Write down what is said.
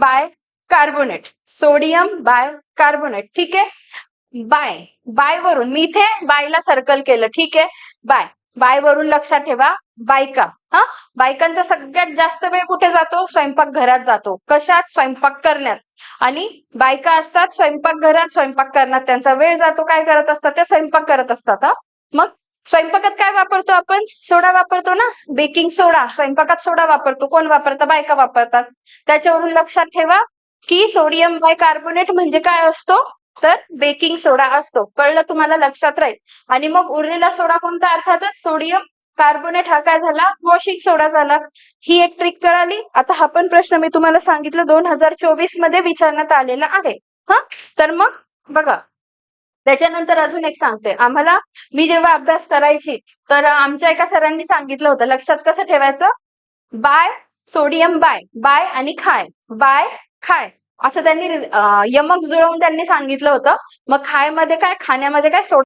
Bye carbonate. Sodium bicarbonate. ठीक आहे? Bye. Bye वरून. मी इथे बायला सर्कल केलं. ठीक आहे? बाय. बाय वरून लक्षात ठेवा. बायका. हा? बायकांचा सगळ्यात जास्त वेळ कुठे जातो? स्वयंपाक घरात जातो. कशात? स्वयंपाक करण्यात. आणि बायका असतात स्वयंपाक घरात स्वयंपाक करण्यात. त्यांचा वेळ जातो काय करत असतात? ते स्वयंपाक करत असतात हा? मग स्वयंपाकात काय वापरतो आपण? सोडा वापरतो ना? Baking soda. स्वयंपाकात सोडा वापरतो. कोण वापरतं? बायका वापरतात. त्याच्यावरून लक्षात ठेवा की सोडियम बाय कार्बोनेट म्हणजे काय असतो? तर बेकिंग सोडा असतो. कळलं तुम्हाला? लक्षात राहील. आणि मग उरलेला सोडा कोणता अर्थातच? सोडियम कार्बोनेट हा काय झाला? वॉशिंग सोडा झाला. ही एक ट्रिक कळाली. आता हा पण प्रश्न मी तुम्हाला सांगितलं. दोन हजार चोवीसमध्ये विचारण्यात आलेला आहे. हा? तर मग बघा. त्याच्यानंतर अजून एक सांगते. आम्हाला मी जेव्हा अभ्यास करायची तर आमच्या एका सरांनी सांगितलं होतं लक्षात कसं ठेवायचं? बाय सोडियम बाय बाय आणि खाय बाय खाय. असं त्यांनी यमक जुळवून त्यांनी सांगितलं होतं. मग खायमध्ये काय खाण्यामध्ये काय सोडा